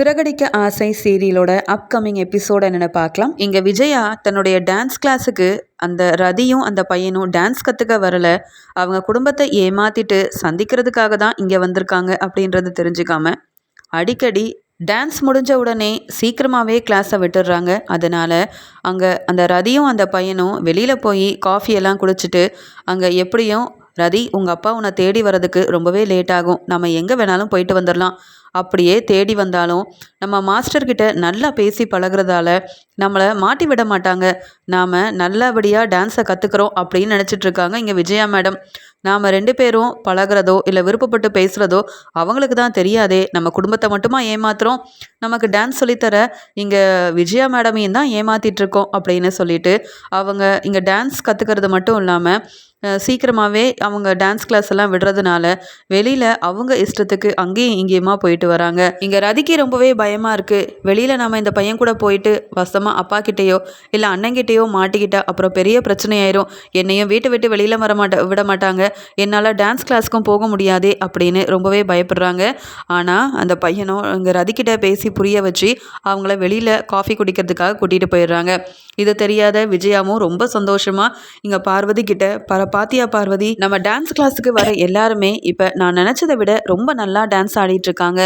சிறகடிக்க ஆசை சீரியலோட upcoming episode என்னென்னு பார்க்கலாம். இங்கே விஜயா தன்னுடைய டான்ஸ் கிளாஸுக்கு அந்த ரதியும் அந்த பையனும் டான்ஸ் கற்றுக்க வரல. அவங்க குடும்பத்தை ஏமாத்திட்டு சந்திக்கிறதுக்காக தான் இங்கே வந்திருக்காங்க அப்படின்றது தெரிஞ்சுக்காம அடிக்கடி டான்ஸ் முடிஞ்ச உடனே சீக்கிரமாகவே கிளாஸை விட்டுடுறாங்க. அதனால் அங்கே அந்த ரதியும் அந்த பையனும் வெளியில் போய் காஃபியெல்லாம் குடிச்சிட்டு அங்கே எப்படியும் ரதி உங்கள் அப்பா உன்னை தேடி வரதுக்கு ரொம்பவே லேட் ஆகும். நம்ம எங்கே வேணாலும் போயிட்டு வந்துடலாம். அப்படியே தேடி வந்தாலும் நம்ம மாஸ்டர்கிட்ட நல்லா பேசி பழகிறதால நம்மளை மாட்டி விட மாட்டாங்க. நாம் நல்லபடியாக டான்ஸை கற்றுக்குறோம் அப்படின்னு நினச்சிட்ருக்காங்க இங்கே விஜயா மேடம் நாம் ரெண்டு பேரும் பழகிறதோ இல்லை விருப்பப்பட்டு பேசுகிறதோ அவங்களுக்கு தான் தெரியாதே. நம்ம குடும்பத்தை மட்டுமா ஏமாத்துறோம்? நமக்கு டான்ஸ் சொல்லித்தர இங்கே விஜயா மேடமையும் தான் ஏமாத்திட்டுருக்கோம் அப்படின்னு சொல்லிட்டு அவங்க இங்கே டான்ஸ் கற்றுக்கிறது மட்டும் இல்லாமல் சீக்கிரமாகவே அவங்க டான்ஸ் கிளாஸ் எல்லாம் விடுறதுனால வெளியில் அவங்க இஷ்டத்துக்கு அங்கேயும் இங்கேயுமா போயிட்டு வராங்க. இங்கே ரதிக்கு ரொம்பவே பயமாக இருக்குது வெளியில் நம்ம இந்த பையன் கூட போயிட்டு வசமாக அப்பா கிட்டேயோ இல்லை அண்ணங்கிட்டேயோ மாட்டிக்கிட்டா அப்புறம் பெரிய பிரச்சனையாயிரும். என்னையும் வீட்டை விட்டு வெளியில் வர மாட்ட விட மாட்டாங்க. என்னால் டான்ஸ் கிளாஸ்க்கும் போக முடியாதே அப்படின்னு ரொம்பவே பயப்படுறாங்க. ஆனால் அந்த பையனும் இங்கே ரதிக்கிட்ட பேசி புரிய வச்சு அவங்கள வெளியில் காஃபி குடிக்கிறதுக்காக கூட்டிகிட்டு போயிடுறாங்க. இது தெரியாத விஜயாவும் ரொம்ப சந்தோஷமாக இங்கே பார்வதி கிட்ட பர பாத்தியா பார்வதி? நம்ம டான்ஸ் கிளாஸுக்கு வர எல்லாருமே இப்போ நான் நினச்சதை விட ரொம்ப நல்லா டான்ஸ் ஆடிட்டுருக்காங்க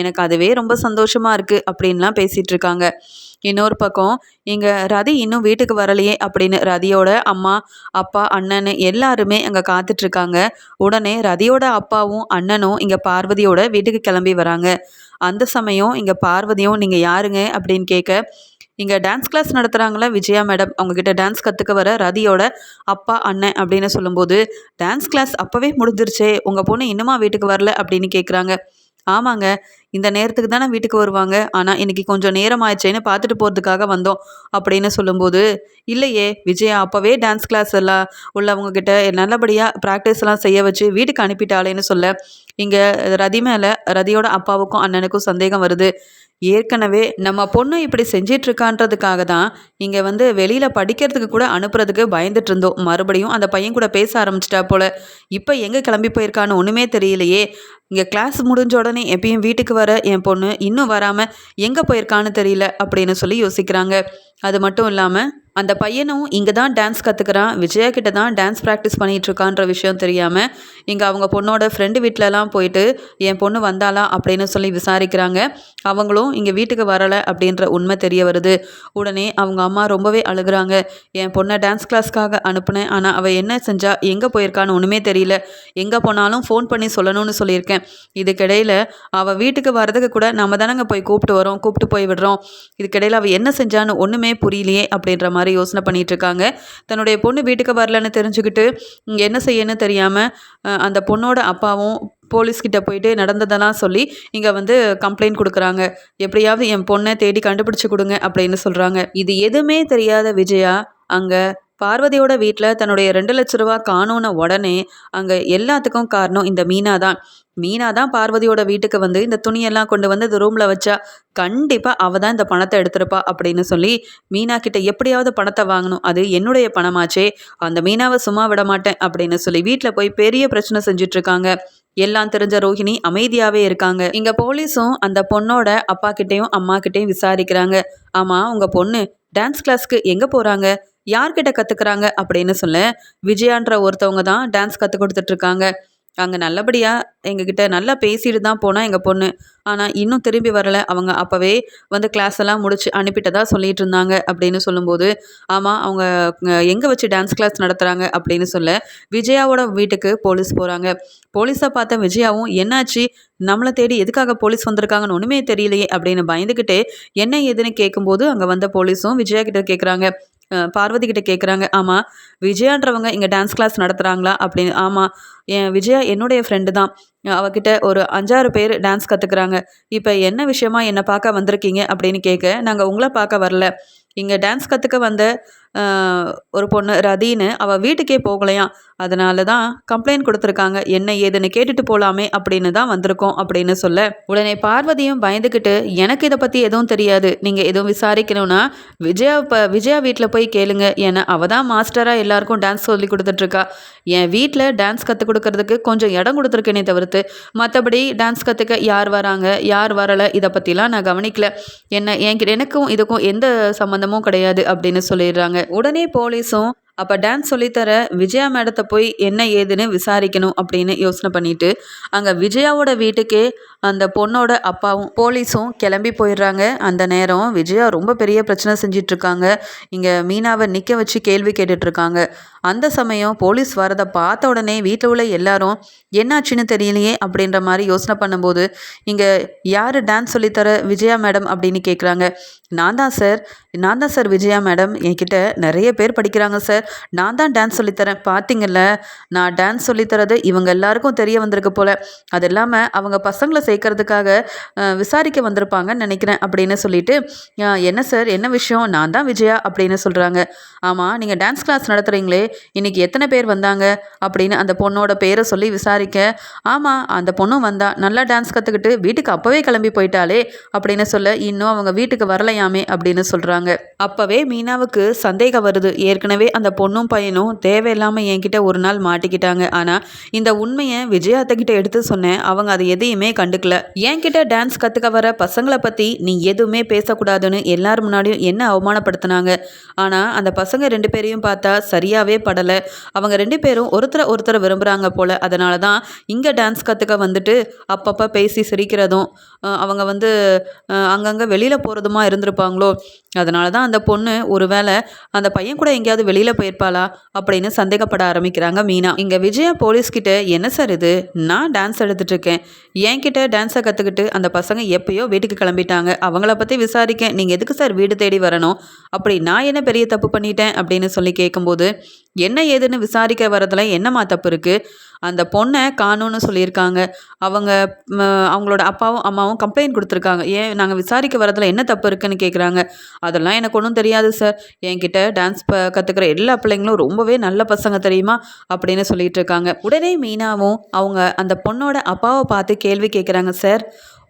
எனக்கு அதுவே ரொம்ப சந்தோஷமாக இருக்குது அப்படின்லாம் பேசிகிட்டு இருக்காங்க. இன்னொரு பக்கம் இங்கே ரதி இன்னும் வீட்டுக்கு வரலையே அப்படின்னு ரதியோட அம்மா அப்பா அண்ணன் எல்லாருமே அங்கே காத்துட்ருக்காங்க. உடனே ரதியோட அப்பாவும் அண்ணனும் இங்கே பார்வதியோட வீட்டுக்கு கிளம்பி வராங்க. அந்த சமயம் இங்கே பார்வதியும் நீங்கள் யாருங்க? அப்படின்னு கேட்க இங்கே டான்ஸ் கிளாஸ் நடத்துகிறாங்களா விஜயா மேடம் அவங்கக்கிட்ட டான்ஸ் கற்றுக்க வர ரதியோட அப்பா அண்ணன் அப்படின்னு சொல்லும்போது டான்ஸ் கிளாஸ் அப்போவே முடிஞ்சிருச்சே உங்கள் பொண்ணு இன்னுமா வீட்டுக்கு வரல? அப்படின்னு கேட்குறாங்க ஆமாங்க இந்த நேரத்துக்கு தானே வீட்டுக்கு வருவாங்க. ஆனால் இன்றைக்கி கொஞ்சம் நேரம் ஆயிடுச்சேன்னு பார்த்துட்டு போகிறதுக்காக வந்தோம் அப்படின்னு சொல்லும்போது இல்லையே விஜயா அப்போவே டான்ஸ் கிளாஸ் எல்லாம் உள்ளவங்கக்கிட்ட நல்லபடியாக ப்ராக்டிஸ்லாம் செய்ய வச்சு வீட்டுக்கு அனுப்பிட்டாளேன்னு சொல்ல இங்கே ரதி மேலே ரதியோட அப்பாவுக்கும் அண்ணனுக்கும் சந்தேகம் வருது. ஏற்கனவே நம்ம பொண்ணு இப்படி செஞ்சிட்ருக்கான்றதுக்காக தான் இங்கே வந்து வெளியில் படிக்கிறதுக்கு கூட அனுப்புறதுக்கு பயந்துட்டு இருந்தோம். மறுபடியும் அந்த பையன் கூட பேச ஆரம்பிச்சிட்டா போல். இப்போ எங்கே கிளம்பி போயிருக்கான்னு ஒன்றுமே தெரியலையே. இங்கே கிளாஸ் முடிஞ்ச உடனே எப்பயும் வீட்டுக்கு வர என் பொண்ணு இன்னும் வராமல் எங்கே போயிருக்கான்னு தெரியல அப்படின்னு சொல்லி யோசிக்கிறாங்க. அது மட்டும் இல்லாமல் அந்த பையனும் இங்கே தான் டான்ஸ் கற்றுக்கிறான் விஜயா கிட்ட தான் டான்ஸ் ப்ராக்டிஸ் பண்ணிகிட்ருக்கான்ற விஷயம் தெரியாமல் இங்கே அவங்க பொண்ணோட ஃப்ரெண்டு வீட்டிலலாம் போயிட்டு என் பொண்ணு வந்தாளா? அப்படின்னு சொல்லி விசாரிக்கிறாங்க. அவங்களும் இங்கே வீட்டுக்கு வரலை அப்படின்ற உண்மை தெரிய வருது. உடனே அவங்க அம்மா ரொம்பவே அழுகுறாங்க. என் பொண்ணை டான்ஸ் கிளாஸ்க்காக அனுப்புனேன். ஆனால் அவள் என்ன செஞ்சா எங்கே போயிருக்கான்னு ஒன்றுமே தெரியல. எங்கே போனாலும் ஃபோன் பண்ணி சொல்லணும்னு சொல்லியிருக்கேன். இதுக்கிடையில் அவள் வீட்டுக்கு வர்றதுக்கு கூட நம்ம தானங்க போய் கூப்பிட்டு வரோம் கூப்பிட்டு போய் விடுறோம். இதுக்கிடையில் அவள் என்ன செஞ்சான்னு ஒன்றுமே புரியலையே அப்படின்ற மாதிரி யோசனை பண்ணிகிட்டு இருக்காங்க தன்னுடைய பொண்ணு வீட்டுக்கு வரலன்னு தெரிஞ்சுக்கிட்டு இங்கே என்ன செய்யணும்னு தெரியாமல் அந்த பொண்ணோட அப்பாவும் போலீஸ்கிட்ட போயிட்டு நடந்ததெல்லாம் சொல்லி இங்கே வந்து கம்ப்ளைண்ட் கொடுக்குறாங்க. எப்படியாவது என் பொண்ணை தேடி கண்டுபிடிச்சி கொடுங்க அப்படின்னு சொல்கிறாங்க இது எதுவுமே தெரியாத விஜயா அங்கே? பார்வதியோட வீட்டில் தன்னுடைய ரெண்டு லட்ச ரூபா காணோன உடனே அங்கே எல்லாத்துக்கும் காரணம் இந்த மீனா தான். மீனா தான் பார்வதியோட வீட்டுக்கு வந்து இந்த துணியெல்லாம் கொண்டு வந்து இந்த ரூமில் வச்சா கண்டிப்பாக அவள் தான் இந்த பணத்தை எடுத்திருப்பா அப்படின்னு சொல்லி மீனா கிட்ட எப்படியாவது பணத்தை வாங்கணும். அது என்னுடைய பணமாச்சே. அந்த மீனாவை சும்மா விட மாட்டேன் அப்படின்னு சொல்லி வீட்டில் போய் பெரிய பிரச்சனை செஞ்சிட்ருக்காங்க எல்லாம் தெரிஞ்ச ரோஹிணி அமைதியாகவே இருக்காங்க. இங்கே போலீஸும் அந்த பொண்ணோட அப்பா கிட்டேயும் அம்மா கிட்டேயும் விசாரிக்கிறாங்க. ஆமாம் உங்கள் பொண்ணு டான்ஸ் கிளாஸ்க்கு எங்கே போகிறாங்க யார்கிட்ட கற்றுக்குறாங்க அப்படின்னு சொல்ல. விஜயான்ற ஒருத்தவங்க தான் டான்ஸ் கற்றுக் கொடுத்துட்ருக்காங்க அங்கே நல்லபடியாக எங்ககிட்ட நல்லா பேசிட்டு தான் போனால் எங்கள் பொண்ணு. ஆனால் இன்னும் திரும்பி வரலை. அவங்க அப்போவே வந்து கிளாஸ் எல்லாம் முடிச்சு அனுப்பிட்டதா சொல்லிட்டு இருந்தாங்க அப்படின்னு சொல்லும்போது ஆமாம் அவங்க எங்கே வச்சு டான்ஸ் கிளாஸ் நடத்துகிறாங்க அப்படின்னு சொல்ல விஜயாவோட வீட்டுக்கு போலீஸ் போகிறாங்க போலீஸை பார்த்த விஜயாவும் என்னாச்சு? நம்மளை தேடி எதுக்காக போலீஸ் வந்திருக்காங்கன்னு ஒன்றுமே தெரியலையே அப்படின்னு பயந்துக்கிட்டே என்ன ஏதுன்னு கேட்கும்போது அங்கே வந்த போலீஸும் விஜயா கிட்ட கேட்குறாங்க பார்வதி கிட்ட கேட்குறாங்க ஆமாம் விஜயான்றவங்க இங்கே டான்ஸ் கிளாஸ் நடத்துகிறாங்களா அப்படின்னு ஆமாம் என் விஜயா என்னுடைய ஃப்ரெண்டு தான். அவகிட்ட ஒரு அஞ்சாறு பேர் டான்ஸ் கற்றுக்குறாங்க இப்போ என்ன விஷயமா என்னை பார்க்க வந்திருக்கீங்க? அப்படின்னு கேட்க நாங்கள் உங்களை பார்க்க வரல. இங்கே டான்ஸ் கற்றுக்க வந்த ஒரு பொண்ணு ரதின்னு அவள் வீட்டுக்கே போகலையாம் அதனால தான் கம்ப்ளைண்ட் கொடுத்துருக்காங்க. என்ன ஏதுன்னு கேட்டுட்டு போகலாமே அப்படின்னு தான் வந்திருக்கோம் அப்படின்னு சொல்ல. உடனே பார்வதியும் பயந்துக்கிட்டு எனக்கு இதை பற்றி எதுவும் தெரியாது. நீங்கள் எதுவும் விசாரிக்கணும்னா விஜயா இப்போ விஜயா வீட்டில் போய் கேளுங்க. ஏன்னா அவள் தான் மாஸ்டராக எல்லாருக்கும் டான்ஸ் சொல்லி கொடுத்துட்ருக்கா. என் வீட்டில் டான்ஸ் கற்றுக் கொடுக்கறதுக்கு கொஞ்சம் இடம் கொடுத்துருக்கேனே தவிர்த்து மற்றபடி டான்ஸ் கற்றுக்க யார் வராங்க யார் வரலை இதை பற்றிலாம் நான் கவனிக்கல. என்ன என்கிட்ட எனக்கும் இதுக்கும் எந்த சம்மந்தமும் கிடையாது அப்படின்னு சொல்லிடுறாங்க. உடனே போலீஸும் அப்போ டான்ஸ் சொல்லித்தர விஜயா மேடத்தை போய் என்ன ஏதுன்னு விசாரிக்கணும் அப்படின்னு யோசனை பண்ணிட்டு அங்கே விஜயாவோட வீட்டுக்கே அந்த பொண்ணோட அப்பாவும் போலீஸும் கிளம்பி போயிடுறாங்க. அந்த நேரம் விஜயா ரொம்ப பெரிய பிரச்சனை செஞ்சிட்ருக்காங்க. இங்கே மீனாவை நிற்க வச்சு கேள்வி கேட்டுட்ருக்காங்க. அந்த சமயம் போலீஸ் வரதை பார்த்த உடனே வீட்டில் உள்ள எல்லாரும் என்னாச்சுன்னு தெரியலையே? அப்படின்ற மாதிரி யோசனை பண்ணும்போது இங்கே யார் டான்ஸ் சொல்லித்தர விஜயா மேடம் அப்படின்னு கேட்குறாங்க நான் தான் சார் நான் தான் சார் விஜயா மேடம் என்கிட்ட நிறைய பேர் படிக்கிறாங்க சார் நான் தான் டான்ஸ் சொல்லித்தரேன். பார்த்தீங்கல்ல நான் டான்ஸ் சொல்லித்தரது இவங்க எல்லாருக்கும் தெரிய வந்திருக்கு போல். அது இல்லாமல் அவங்க பசங்களை சேர்க்கறதுக்காக விசாரிக்க வந்திருப்பாங்கன்னு நினைக்கிறேன் அப்படின்னு சொல்லிட்டு என்ன சார் என்ன விஷயம்? நான் தான் விஜயா? அப்படின்னு சொல்கிறாங்க ஆமாம் நீங்கள் டான்ஸ் கிளாஸ் நடத்துகிறீங்களே இன்றைக்கி எத்தனை பேர் வந்தாங்க? அப்படின்னு அந்த பொண்ணோட பேரை சொல்லி விசாரிக்க ஆமாம் அந்த பொண்ணும் வந்தா நல்லா டான்ஸ் கற்றுக்கிட்டு வீட்டுக்கு அப்போவே கிளம்பி போயிட்டாலே அப்படின்னு சொல்ல இன்னும் அவங்க வீட்டுக்கு வரலையாமே அப்படின்னு சொல்கிறாங்க அப்போவே மீனாவுக்கு சந்தேகம் வருது. ஏற்கனவே அந்த பொண்ணும் பையனும் தேவையில்லாமல் என்கிட்ட ஒரு நாள் மாட்டிக்கிட்டாங்க. ஆனால் இந்த உண்மையை விஜயாத்தக்கிட்ட எடுத்து சொன்னேன். அவங்க அதை எதையுமே கண்டுக்கல. என்கிட்ட டான்ஸ் கற்றுக்க வர பசங்களை பற்றி நீ எதுவுமே பேசக்கூடாதுன்னு எல்லார் முன்னாடியும் என்ன அவமானப்படுத்தினாங்க. ஆனால் அந்த பசங்க ரெண்டு பேரையும் பார்த்தா சரியாகவே படலை. அவங்க ரெண்டு பேரும் ஒருத்தரை ஒருத்தரை விரும்புகிறாங்க போல். அதனால தான் இங்கே டான்ஸ் கற்றுக்க வந்துட்டு அப்பப்போ பேசி சிரிக்கிறதும் அவங்க வந்து அங்கங்கே வெளியில் போகிறதுமா இருந்திருப்பாங்களோ? அதனால தான் அந்த பொண்ணு ஒருவேளை அந்த பையன் கூட எங்கேயாவது வெளியில் போயிருப்பாளா அப்படின்னு சந்தேகப்பட ஆரம்பிக்கிறாங்க மீனா. இங்கே விஜயா போலீஸ்கிட்ட என்ன சார் இது? நான் டான்ஸ் எடுத்துட்ருக்கேன் என்கிட்ட டான்ஸை கற்றுக்கிட்டு அந்த பசங்க எப்பயோ வீட்டுக்கு கிளம்பிட்டாங்க. அவங்கள பற்றி விசாரிக்க நீங்கள் எதுக்கு சார் வீடு தேடி வரணும்? அப்படி நான் என்ன பெரிய தப்பு பண்ணிட்டேன்? அப்படின்னு சொல்லி கேட்கும்போது என்ன ஏதுன்னு விசாரிக்க வரதுல என்னம்மா தப்பு இருக்குது அந்த பொண்ணை காணோன்னு சொல்லியிருக்காங்க. அவங்க அவங்களோட அப்பாவும் அம்மாவும் கம்ப்ளைண்ட் கொடுத்துருக்காங்க. ஏன் நாங்கள் விசாரிக்க வரதில் என்ன தப்பு இருக்குன்னு கேட்குறாங்க அதெல்லாம் எனக்கு ஒன்றும் தெரியாது சார் என்கிட்ட டான்ஸ் ப கற்றுக்கிற எல்லா பிள்ளைங்களும் ரொம்பவே நல்ல பசங்க தெரியுமா? அப்படின்னு சொல்லிட்டு இருக்காங்க உடனே மீனாவும் அவங்க அந்த பொண்ணோட அப்பாவை பார்த்து கேள்வி கேட்குறாங்க சார்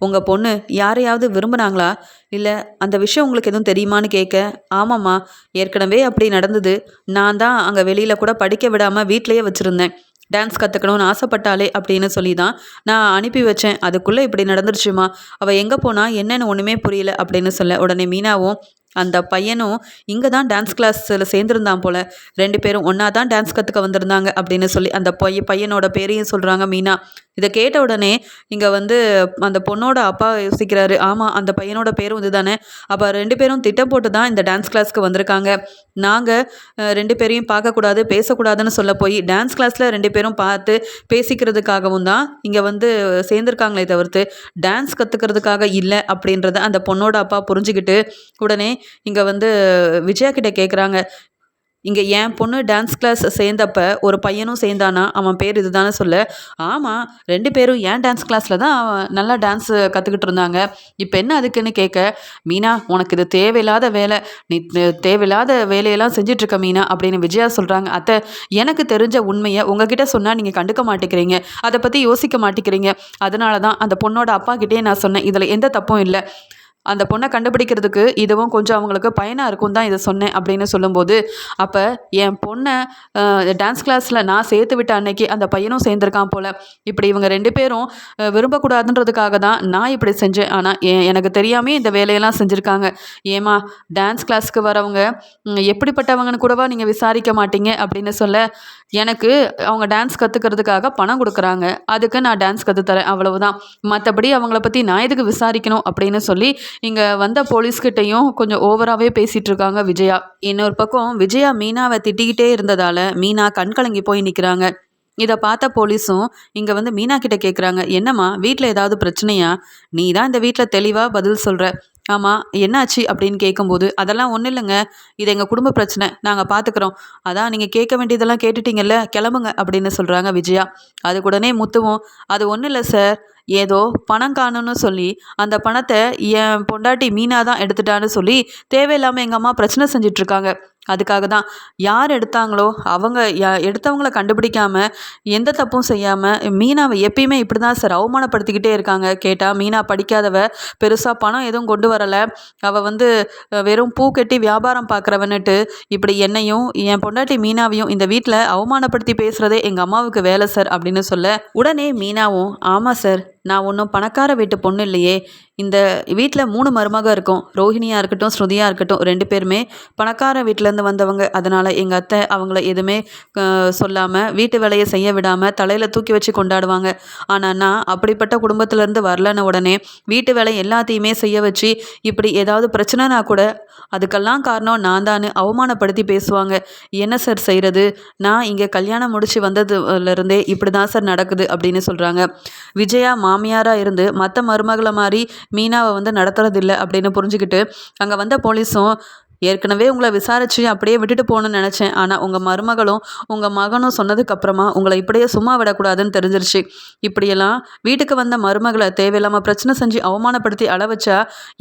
உங்கள் பொண்ணு யாரையாவது விரும்புனாங்களா? இல்லை அந்த விஷயம் உங்களுக்கு எதுவும் தெரியுமான்னு கேட்க ஆமாம்மா. ஏற்கனவே அப்படி நடந்தது. நான் தான் அங்கே வெளியில் கூட படிக்க விடாமல் வீட்டிலேயே வச்சுருந்தேன். டான்ஸ் கற்றுக்கணும்னு ஆசைப்பட்டாலே அப்படின்னு சொல்லி தான் நான் அனுப்பி வச்சேன். அதுக்குள்ளே இப்படி நடந்துருச்சுமா? அவள் எங்கே போனால் என்னென்னு ஒன்றுமே புரியல அப்படின்னு சொல்ல உடனே மீனாவும் அந்த பையனும் இங்கே தான் டான்ஸ் கிளாஸில் சேர்ந்துருந்தான் போல். ரெண்டு பேரும் ஒன்றா தான் டான்ஸ் கற்றுக்க வந்திருந்தாங்க அப்படின்னு சொல்லி அந்த பைய பையனோட பேரையும் சொல்கிறாங்க மீனா. இதை கேட்ட உடனே இங்கே வந்து அந்த பொண்ணோட அப்பா யோசிக்கிறாரு ஆமாம் அந்த பையனோட பேரும் இதுதானே. அப்போ ரெண்டு பேரும் திட்டம் போட்டு தான் இந்த டான்ஸ் கிளாஸ்க்கு வந்திருக்காங்க. நாங்கள் ரெண்டு பேரையும் பார்க்கக்கூடாது பேசக்கூடாதுன்னு சொல்ல போய் டான்ஸ் கிளாஸில் ரெண்டு பேரும் பார்த்து பேசிக்கிறதுக்காகவும் தான் இங்கே வந்து சேர்ந்துருக்காங்களே தவிர்த்து டான்ஸ் கற்றுக்கிறதுக்காக இல்லை அப்படின்றத அந்த பொண்ணோட அப்பா புரிஞ்சுக்கிட்டு உடனே இங்கே வந்து விஜயா கிட்டே கேட்குறாங்க இங்கே என் பொண்ணு டான்ஸ் கிளாஸ் சேர்ந்தப்ப ஒரு பையனும் சேர்ந்தானா? அவன் பேர் இதுதானே சொல்ல. ஆமாம் ரெண்டு பேரும் ஏன் டான்ஸ் கிளாஸில் தான் அவன் நல்லா டான்ஸ் கற்றுக்கிட்டு இருந்தாங்க? இப்போ என்ன அதுக்குன்னு கேட்க மீனா உனக்கு இது தேவையில்லாத வேலை. நீ தேவையில்லாத வேலையெல்லாம் செஞ்சிட்ருக்க மீனா அப்படின்னு விஜயா சொல்கிறாங்க அத்தை எனக்கு தெரிஞ்ச உண்மையை உங்ககிட்ட சொன்னால் நீங்கள் கண்டுக்க மாட்டேங்கிறீங்க. அதை பற்றி யோசிக்க மாட்டேங்கிறீங்க. அதனால தான் அந்த பொண்ணோட அப்பா நான் சொன்னேன். இதில் எந்த தப்பும் இல்லை. அந்த பொண்ணை கண்டுபிடிக்கிறதுக்கு இதுவும் கொஞ்சம் அவங்களுக்கு பயனாக இருக்கும் தான் இதை சொன்னேன் அப்படின்னு சொல்லும்போது அப்போ என் பொண்ணை டான்ஸ் கிளாஸில் நான் சேர்த்து விட்ட அன்னைக்கு அந்த பையனும் சேர்ந்துருக்கான் போல். இப்படி இவங்க ரெண்டு பேரும் விரும்பக்கூடாதுன்றதுக்காக தான் நான் இப்படி செஞ்சேன். ஆனால் எனக்கு தெரியாமே இந்த வேலையெல்லாம் செஞ்சுருக்காங்க. ஏமா டான்ஸ் கிளாஸ்க்கு வரவங்க எப்படிப்பட்டவங்கன்னு கூடவா நீங்கள் விசாரிக்க மாட்டீங்க அப்படின்னு சொல்ல எனக்கு அவங்க டான்ஸ் கற்றுக்கிறதுக்காக பணம் கொடுக்குறாங்க. அதுக்கு நான் டான்ஸ் கற்றுத்தரேன் அவ்வளவுதான். மற்றபடி அவங்கள பற்றி நான் எதுக்கு விசாரிக்கணும் அப்படின்னு சொல்லி இங்கே வந்த போலீஸ்கிட்டையும் கொஞ்சம் ஓவராகவே பேசிகிட்டு இருக்காங்க விஜயா. இன்னொரு பக்கம் விஜயா மீனாவை திட்டிக்கிட்டே இருந்ததால் மீனா கண் கலங்கி போய் நிற்கிறாங்க இதை பார்த்த போலீஸும் இங்கே வந்து மீனா கிட்ட கேட்குறாங்க என்னம்மா வீட்டில் ஏதாவது பிரச்சனையா? நீ தான் இந்த வீட்டில் தெளிவாக பதில் சொல்கிற ஆமாம் என்னாச்சு? அப்படின்னு கேட்கும்போது அதெல்லாம் ஒன்றும் இல்லைங்க. இது எங்கள் குடும்ப பிரச்சனை. நாங்கள் பார்த்துக்குறோம் அதான் நீங்கள் கேட்க வேண்டியதெல்லாம் கேட்டுட்டீங்கல்ல கிளம்புங்க அப்படின்னு சொல்கிறாங்க விஜயா. அதுக்குடனே முத்துவும் அது ஒன்றும் இல்லை சார். ஏதோ பணம் காணும்னு சொல்லி அந்த பணத்தை என் பொண்டாட்டி மீனா தான் எடுத்துட்டான்னு சொல்லி தேவையில்லாமல் எங்கள் அம்மா பிரச்சனை செஞ்சிட்ருக்காங்க. அதுக்காக தான் யார் எடுத்தாங்களோ அவங்க யா எடுத்தவங்கள கண்டுபிடிக்காம எந்த தப்பும் செய்யாமல் மீனாவை எப்பயுமே இப்படி தான் சார் அவமானப்படுத்திக்கிட்டே இருக்காங்க. கேட்டால் மீனா படிக்காதவ பெருசாக பணம் எதுவும் கொண்டு வரலை. அவள் வந்து வெறும் பூ கட்டி வியாபாரம் பார்க்குறவன்னுட்டு இப்படி என்னையும் என் பொண்டாட்டி மீனாவையும் இந்த வீட்டில் அவமானப்படுத்தி பேசுகிறதே எங்கள் அம்மாவுக்கு வேலை சார் அப்படின்னு சொல்ல உடனே மீனாவும் ஆமாம் சார் நான் ஒன்றும் பணக்கார வீட்டு பொண்ணு இல்லையே. இந்த வீட்டில் மூணு மருமக இருக்கும். ரோஹிணியாக இருக்கட்டும் ஸ்ருதியாக இருக்கட்டும் ரெண்டு பேருமே பணக்கார வீட்டிலேருந்து வந்தவங்க. அதனால் எங்கள் அத்தை அவங்கள எதுவுமே சொல்லாமல் வீட்டு வேலையை செய்ய விடாமல் தலையில் தூக்கி வச்சு கொண்டாடுவாங்க. ஆனால் நான் அப்படிப்பட்ட குடும்பத்திலேருந்து வரலன்னு உடனே வீட்டு வேலை எல்லாத்தையுமே செய்ய வச்சு இப்படி ஏதாவது பிரச்சனைனா கூட அதுக்கெல்லாம் காரணம் நான் தான் அவமானப்படுத்தி பேசுவாங்க. என்ன சார் செய்கிறது நான் இங்கே கல்யாணம் முடிச்சு வந்ததுலேருந்தே இப்படி தான் சார் நடக்குது அப்படின்னு சொல்கிறாங்க விஜயா மாமியாராக இருந்து மற்ற மருமகளை மாதிரி மீனாவை வந்து நடத்துறதில்லை அப்படின்னு புரிஞ்சுக்கிட்டு அங்கே வந்த போலீஸும் ஏற்கனவே உங்களை விசாரித்து அப்படியே விட்டுட்டு போகணும்னு நினச்சேன். ஆனால் உங்கள் மருமகளும் உங்கள் மகனும் சொன்னதுக்கப்புறமா உங்களை இப்படியே சும்மா விடக்கூடாதுன்னு தெரிஞ்சிருச்சு. இப்படியெல்லாம் வீட்டுக்கு வந்த மருமகளை தேவையில்லாமல் பிரச்சனை செஞ்சு அவமானப்படுத்தி அளவச்சா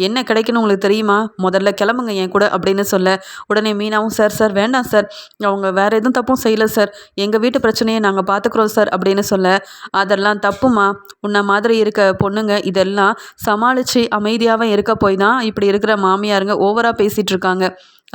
என்ன கிடைக்குன்னு உங்களுக்கு தெரியுமா? முதல்ல கிளம்புங்க என் கூட அப்படின்னு சொல்ல உடனே மீனாவும் சார் சார் வேண்டாம் சார். அவங்க வேறு எதுவும் தப்பும் செய்யலை சார். எங்கள் வீட்டு பிரச்சனையை நாங்கள் பார்த்துக்குறோம் சார் அப்படின்னு சொல்ல அதெல்லாம் தப்புமா உன்ன மாதிரி இருக்க பொண்ணுங்க இதெல்லாம் சமாளித்து அமைதியாகவும் இருக்க போய் தான் இப்படி இருக்கிற மாமியாருங்க ஓவராக பேசிகிட்டு இருக்காங்க.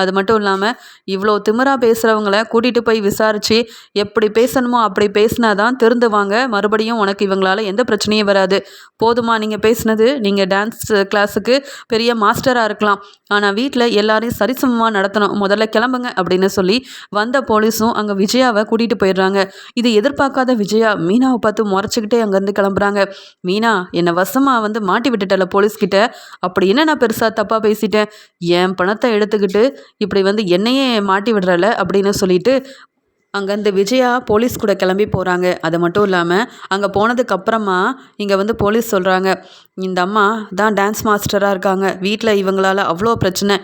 அது மட்டும் இல்லாமல் இவ்வளோ திமிரா பேசுகிறவங்கள கூட்டிகிட்டு போய் விசாரித்து எப்படி பேசணுமோ அப்படி பேசினா தான் திருந்துவாங்க. மறுபடியும் உனக்கு இவங்களால எந்த பிரச்சனையும் வராது. போதுமா நீங்கள் பேசுனது நீங்கள் டான்ஸ் கிளாஸுக்கு பெரிய மாஸ்டராக இருக்கலாம். ஆனால் வீட்டில் எல்லாரையும் சரிசமமாக நடத்தணும். முதல்ல கிளம்புங்க அப்படின்னு சொல்லி வந்த போலீஸும் அங்கே விஜயாவை கூட்டிகிட்டு போயிடுறாங்க. இது எதிர்பார்க்காத விஜயா மீனாவை பார்த்து முறைச்சிக்கிட்டே அங்கேருந்து கிளம்புறாங்க. மீனா என்னை வசமாக வந்து மாட்டி விட்டுட்டல போலீஸ்கிட்ட. அப்படி என்ன நான் பெருசாக தப்பாக பேசிட்டேன்? என் பணத்தை எடுத்துக்கிட்டு இப்படி வந்து என்னையே மாட்டி விடுறல அப்படின்னு சொல்லிட்டு அங்கேருந்து விஜயா போலீஸ் கூட கிளம்பி போகிறாங்க அது மட்டும் இல்லாமல் அங்கே போனதுக்கப்புறமா இங்கே வந்து போலீஸ் சொல்கிறாங்க இந்த அம்மா தான் டான்ஸ் மாஸ்டராக இருக்காங்க. வீட்டில் இவங்களால அவ்வளோ பிரச்சனை.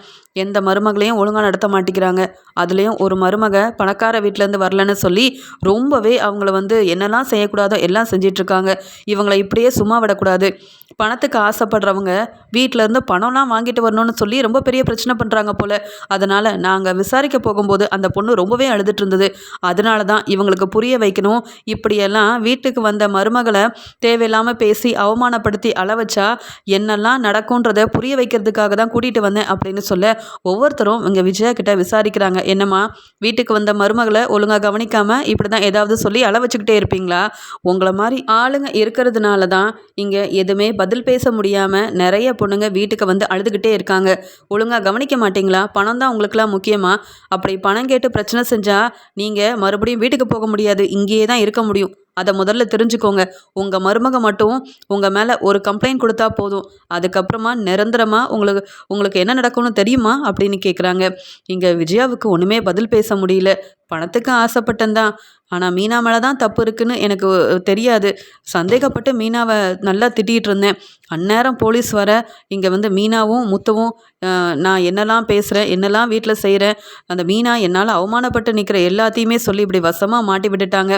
எந்த மருமகளையும் ஒழுங்காக நடத்த மாட்டேங்கிறாங்க. அதுலேயும் ஒரு மருமக பணக்கார வீட்டிலேருந்து வரலன்னு சொல்லி ரொம்பவே அவங்கள வந்து என்னெல்லாம் செய்யக்கூடாதோ எல்லாம் செஞ்சிட்ருக்காங்க இவங்களை இப்படியே சும்மா விடக்கூடாது. பணத்துக்கு ஆசைப்படுறவங்க வீட்டிலேருந்து பணம்லாம் வாங்கிட்டு வரணும்னு சொல்லி ரொம்ப பெரிய பிரச்சனை பண்ணுறாங்க போல். அதனால் நாங்கள் விசாரிக்க போகும்போது அந்த பொண்ணு ரொம்பவே அழுதுட்டு இருந்தது. அதனால தான் இவங்களுக்கு புரிய வைக்கணும். இப்படியெல்லாம் வீட்டுக்கு வந்த மருமகளை தேவையில்லாமல் பேசி அவமானப்படுத்தி அளவச்சா என்னெல்லாம் நடக்கும்ன்றத புரிய வைக்கிறதுக்காக தான் கூட்டிகிட்டு வந்தேன் அப்படின்னு சொல்ல ஒவ்வொருத்தரும் இங்கே விஜயா கிட்ட விசாரிக்கிறாங்க. என்னம்மா வீட்டுக்கு வந்த மருமகளை ஒழுங்காக கவனிக்காமல் இப்படி தான் ஏதாவது சொல்லி அளவச்சுக்கிட்டே இருப்பீங்களா? உங்களை மாதிரி ஆளுங்க இருக்கிறதுனால தான் இங்கே எதுவுமே பதில் பதில் பேச முடியாமல் நிறைய பொண்ணுங்க வீட்டுக்கு வந்து அழுதுகிட்டே இருக்காங்க. ஒழுங்காக கவனிக்க மாட்டீங்களா? பணம் தான் உங்களுக்குலாம் முக்கியமா? அப்படி பணம் கேட்டு பிரச்சனை செஞ்சால் நீங்கள் மறுபடியும் வீட்டுக்கு போக முடியாது. இங்கேயே தான் இருக்க முடியும். அதை முதல்ல தெரிஞ்சுக்கோங்க. உங்கள் மருமக மட்டும் உங்கள் மேலே ஒரு கம்ப்ளைண்ட் கொடுத்தா போதும். அதுக்கப்புறமா நிரந்தரமாக உங்களுக்கு உங்களுக்கு என்ன நடக்கும்னு தெரியுமா? அப்படின்னு கேட்குறாங்க இங்கே விஜயாவுக்கு ஒன்றுமே பதில் பேச முடியல. பணத்துக்கு ஆசைப்பட்டேன் தான். ஆனால் மீனா மேலே தான் தப்பு இருக்குன்னு எனக்கு தெரியாது. சந்தேகப்பட்டு மீனாவை நல்லா திட்டிகிட்டு இருந்தேன். அந்நேரம் போலீஸ் வர இங்கே வந்து மீனாவும் முத்துவும் நான் என்னெல்லாம் பேசுகிறேன் என்னெல்லாம் வீட்டில் செய்கிறேன் அந்த மீனா என்னால் அவமானப்பட்டு நிற்கிற எல்லாத்தையுமே சொல்லி இப்படி வசமாக மாட்டி விட்டுட்டாங்க.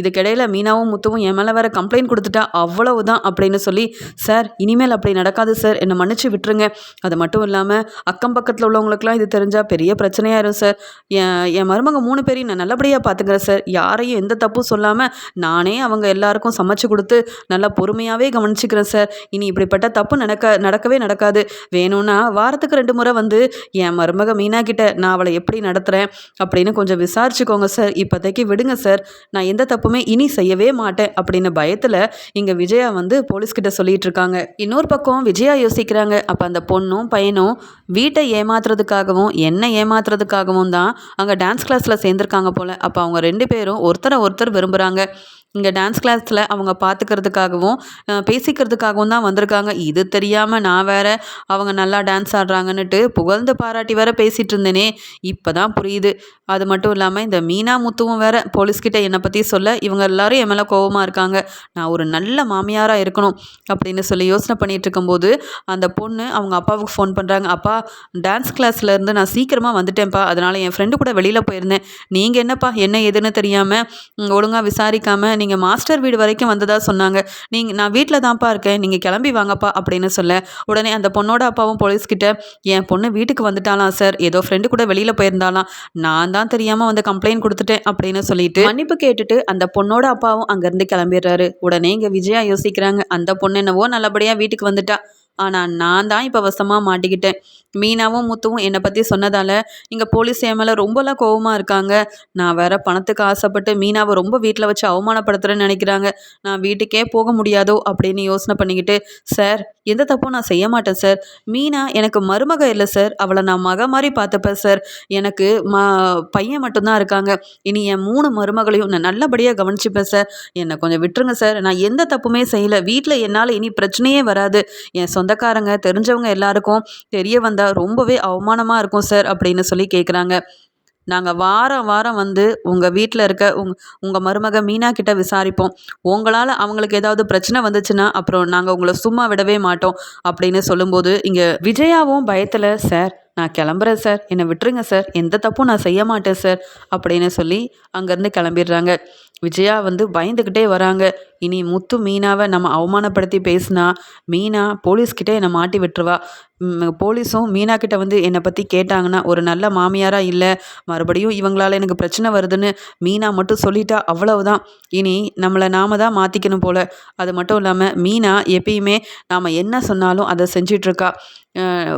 இதுக்கிடையில் மீனாவும் முத்துவும் என் மேலே வேறு கம்ப்ளைண்ட் கொடுத்துட்டா அவ்வளவுதான் அப்படின்னு சொல்லி சார் இனிமேல் அப்படி நடக்காது சார். என்னை மன்னிச்சு விட்டுருங்க. அது மட்டும் இல்லாமல் அக்கம் பக்கத்தில் உள்ளவங்களுக்குலாம் இது தெரிஞ்சால் பெரிய பிரச்சனையாயிரும் சார். என் என் மருமக மூணு பேர் சரி நான் நல்லபடியாக பார்த்துக்கிறேன் சார் யாரையும் எந்த தப்பும் சொல்லாமல் நானே அவங்க எல்லாருக்கும் சமைச்சு கொடுத்து நல்லா பொறுமையாகவே கவனிச்சுக்கிறேன் சார் இனி இப்படிப்பட்ட தப்பு நடக்க நடக்கவே நடக்காது. வேணும்னா வாரத்துக்கு ரெண்டு முறை வந்து என் மருமக மீனா கிட்ட நான் அவளை எப்படி நடத்துகிறேன் அப்படின்னு கொஞ்சம் விசாரிச்சுக்கோங்க சார் இப்போதைக்கு விடுங்க சார் நான் எந்த தப்புமே இனி செய்யவே மாட்டேன் அப்படின்னு பயத்தில் இங்கே விஜயா வந்து போலீஸ்கிட்ட சொல்லிட்டு இருக்காங்க. இன்னொரு பக்கம் விஜயா யோசிக்கிறாங்க. அப்போ அந்த பொண்ணும் பையனும் வீட்டை ஏமாத்துறதுக்காகவும் என்ன ஏமாத்துறதுக்காகவும் தான் அங்கே டான்ஸ் கிளாஸில் வந்திருக்காங்க போல். அப்போ அவங்க ரெண்டு பேரும் ஒருத்தரை ஒருத்தர் விரும்புகிறாங்க இங்கே டான்ஸ் கிளாஸில் அவங்க பார்த்துக்கிறதுக்காகவும் பேசிக்கிறதுக்காகவும் தான் வந்திருக்காங்க. இது தெரியாமல் நான் வேற அவங்க நல்லா டான்ஸ் ஆடுறாங்கன்னுட்டு புகழ்ந்து பாராட்டி வேற பேசிகிட்டு இருந்தேனே இப்போ தான் புரியுது. அது மட்டும் இல்லாமல் இந்த மீனா முத்துவும் வேற போலீஸ்கிட்ட என்னை பற்றி சொல்ல இவங்க எல்லாரும் என் மேலே கோபமாக இருக்காங்க. நான் ஒரு நல்ல மாமியாராக இருக்கணும் அப்படின்னு சொல்லி யோசனை பண்ணிகிட்டு இருக்கும்போது அந்த பொண்ணு அவங்க அப்பாவுக்கு ஃபோன் பண்ணுறாங்க அப்பா டான்ஸ் கிளாஸில் இருந்து நான் சீக்கிரமாக வந்துட்டேன்ப்பா. அதனால் என் ஃப்ரெண்டு கூட வெளியில் போயிருந்தேன். நீங்கள் என்னப்பா என்ன ஏதுன்னு தெரியாமல் ஒழுங்காக விசாரிக்காமல் நீங்கள் மாஸ்டர் வீடு வரைக்கும் வந்ததா சொன்னாங்க. நீங்கள் நான் வீட்டில் தான்ப்பா இருக்கேன். நீங்கள் கிளம்பி வாங்கப்பா அப்படின்னு சொல்ல உடனே அந்த பொண்ணோட அப்பாவும் போலீஸ்கிட்ட என் பொண்ணு வீட்டுக்கு வந்துட்டாலாம் சார் ஏதோ ஃப்ரெண்டு கூட வெளியில் போயிருந்தாலாம் நான் தான் தெரியாமல் வந்து கம்ப்ளைண்ட் கொடுத்துட்டேன் அப்படின்னு சொல்லிட்டு மன்னிப்பு கேட்டுட்டு அந்த பொண்ணோட அப்பாவும் அங்கேருந்து கிளம்பிடுறாரு. உடனே இங்கே விஜயா யோசிக்கிறாங்க. அந்த பொண்ணு என்னவோ நல்லபடியாக வீட்டுக்கு வந்துட்டா. ஆனால் நான் தான் இப்போ வசமாக மாட்டிக்கிட்டேன். மீனாவும் முத்துவும் என்னை பற்றி சொன்னதால் இங்கே போலீஸ் என் மேலே ரொம்பலாம் கோவமாக இருக்காங்க. நான் வேற பணத்துக்கு ஆசைப்பட்டு மீனாவை ரொம்ப வீட்டில் வச்சு அவமானப்படுத்துகிறேன்னு நினைக்கிறாங்க. நான் வீட்டுக்கே போக முடியாதோ அப்படின்னு யோசனை பண்ணிக்கிட்டு சார் எந்த தப்பும் நான் செய்ய மாட்டேன் சார். மீனா எனக்கு மருமக இல்லை சார். அவளை நான் மக மாதிரி பார்த்துப்பேன் சார். எனக்கு மா பையன் மட்டும்தான் இருக்காங்க. இனி என் மூணு மருமகளையும் நான் நல்லபடியாக கவனிச்சுப்பேன் சார். என்னை கொஞ்சம் விட்டுருங்க சார். நான் எந்த தப்புமே செய்யலை. வீட்டில் என்னால் இனி பிரச்சனையே வராது. என் சொந்தக்காரங்க தெரிஞ்சவங்க எல்லாருக்கும் தெரிய வந்தால் ரொம்பவே அவமானமாக இருக்கும் சார் அப்படின்னு சொல்லி கேட்குறாங்க நாங்கள் வாரம் வாரம் வந்து உங்கள் வீட்டில் இருக்க உங் உங்கள் மருமக மீனா கிட்ட விசாரிப்போம். உங்களால் அவங்களுக்கு ஏதாவது பிரச்சனை வந்துச்சுன்னா அப்புறம் நாங்கள் உங்களை சும்மா விடவே மாட்டோம் அப்படின்னு சொல்லும்போது இங்கே விஜயாவும் பயத்தில் சார் நான் கிளம்புறேன் சார். என்னை விட்டுருங்க சார். எந்த தப்பும் நான் செய்ய மாட்டேன் சார் அப்படின்னு சொல்லி அங்கேருந்து கிளம்பிடுறாங்க. விஜயா வந்து பயந்துக்கிட்டே வராங்க. இனி முத்து மீனாவை நம்ம அவமானப்படுத்தி பேசினா மீனா போலீஸ்கிட்டே என்னை மாட்டி விட்டுருவா. போலீஸும் மீனா கிட்ட வந்து என்னை பற்றி கேட்டாங்கன்னா ஒரு நல்ல மாமியாராக இல்லை மறுபடியும் இவங்களால எனக்கு பிரச்சனை வருதுன்னு மீனா மட்டும் சொல்லிட்டா அவ்வளவுதான். இனி நம்மளை நாம தான் மாற்றிக்கணும் போல். அது மட்டும் இல்லாமல் மீனா எப்பயுமே நாம் என்ன சொன்னாலும் அதை செஞ்சிட்ருக்கா.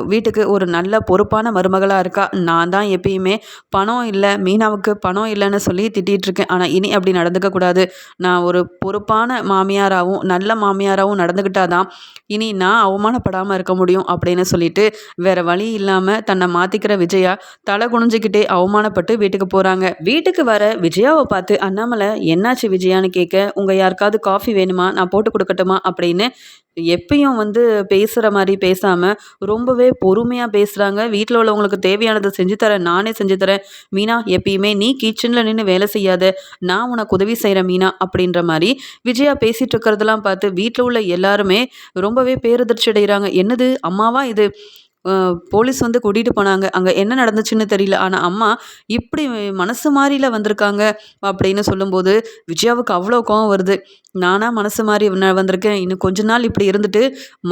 வீட்டுக்கு ஒரு நல்ல பொறுப்பான மருமகளாக இருக்கா. நான் தான் எப்பயுமே பணம் இல்லை மீனாவுக்கு பணம் இல்லைன்னு சொல்லி திட்டிகிட்ருக்கேன் ஆனால் இனி அப்படி நடந்துக்கக்கூடாது நான் ஒரு பொறுப்பான மாமியாராகவும் நல்ல மாமியாராகவும் நடந்துக்கிட்டாதான் இனி நான் அவமானப்படாமல் இருக்க முடியும் அப்படின்னு அப்படின்னு சொல்லிட்டு வேற வழி இல்லாமல் தன்னை மாற்றிக்கிற விஜயா தலை குனிஞ்சிக்கிட்டே அவமானப்பட்டு வீட்டுக்கு போகிறாங்க வீட்டுக்கு வர விஜயாவை பார்த்து அண்ணாமலை என்னாச்சு விஜயான்னு கேட்க உங்கள் யாருக்காவது காஃபி வேணுமா? நான் போட்டு கொடுக்கட்டுமா? அப்படின்னு எப்பயும் வந்து பேசுகிற மாதிரி பேசாமல் ரொம்பவே பொறுமையாக பேசுகிறாங்க வீட்டில் உள்ளவங்களுக்கு தேவையானதை செஞ்சு தரேன் நானே செஞ்சு தரேன். மீனா எப்பயுமே நீ கிச்சனில் நின்று வேலை செய்யாத. நான் உனக்கு உதவி செய்கிறேன் மீனா அப்படின்ற மாதிரி விஜயா பேசிகிட்டு இருக்கிறதெல்லாம் பார்த்து வீட்டில் உள்ள எல்லாருமே ரொம்பவே பேரதிர்ச்சி அடைகிறாங்க என்னது அம்மாவா இது? போலீஸ் வந்து கூட்டிகிட்டு போனாங்க. அங்கே என்ன நடந்துச்சுன்னு தெரியல. ஆனால் அம்மா இப்படி மனசு மாறியில் வந்திருக்காங்க அப்படின்னு சொல்லும்போது விஜயாவுக்கு அவ்வளோ கோவம் வருது. நானாக மனசு மாறி வந்திருக்கேன். இன்னும் கொஞ்ச நாள் இப்படி இருந்துட்டு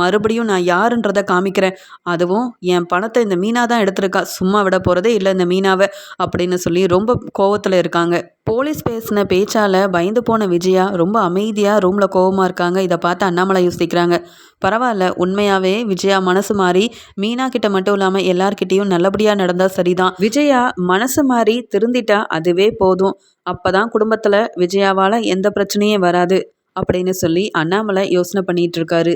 மறுபடியும் நான் யாருன்றதை காமிக்கிறேன். அதுவும் என் பணத்தை இந்த மீனா தான் எடுத்திருக்கா. சும்மா விட போகிறதே இல்லை இந்த மீனாவை அப்படின்னு சொல்லி ரொம்ப கோவத்தில் இருக்காங்க. போலீஸ் பேசின பேச்சால் பயந்து போன விஜயா ரொம்ப அமைதியாக ரூமில் கோவமாக இருக்காங்க. இதை பார்த்து அண்ணாமலை யோசிக்கிறாங்க. பரவாயில்ல உண்மையாகவே விஜயா மனசு மாறி மீனா கிட்ட மட்டும் இல்லாமல் எல்லார்கிட்டேயும் நல்லபடியாக நடந்தால் சரிதான். விஜயா மனசு மாறி திருந்திட்டா அதுவே போதும். அப்போ தான் குடும்பத்தில் விஜயாவால் எந்த பிரச்சனையும் வராது அப்படின்னு சொல்லி அண்ணாமலை யோசனை பண்ணிகிட்டு இருக்காரு.